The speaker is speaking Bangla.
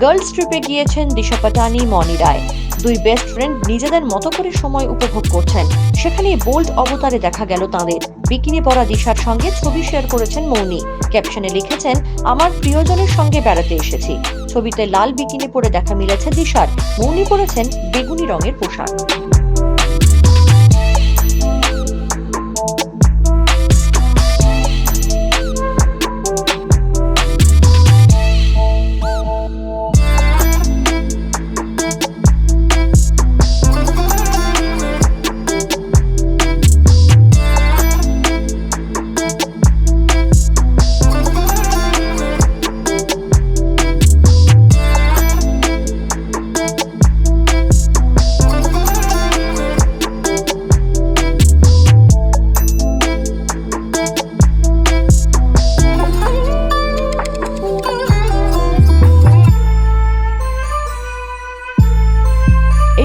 গার্লস ট্রিপে গিয়েছেন দিশা পাটানি, মনি রায়। দুই বেস্ট ফ্রেন্ড নিজেদের মতো করে সময় উপভোগ করছেন। সেখানে বোল্ড অবতারে দেখা গেল তাঁদের। বিকিনি পরা দিশার সঙ্গে ছবি শেয়ার করেছেন মৌনি। ক্যাপশনে লিখেছেন, আমার প্রিয়জনের সঙ্গে বেড়াতে এসেছি। ছবিতে লাল বিকিনি পরে দেখা মিলেছে দিশার। মৌনি পরেছেন বেগুনি রঙের পোশাক।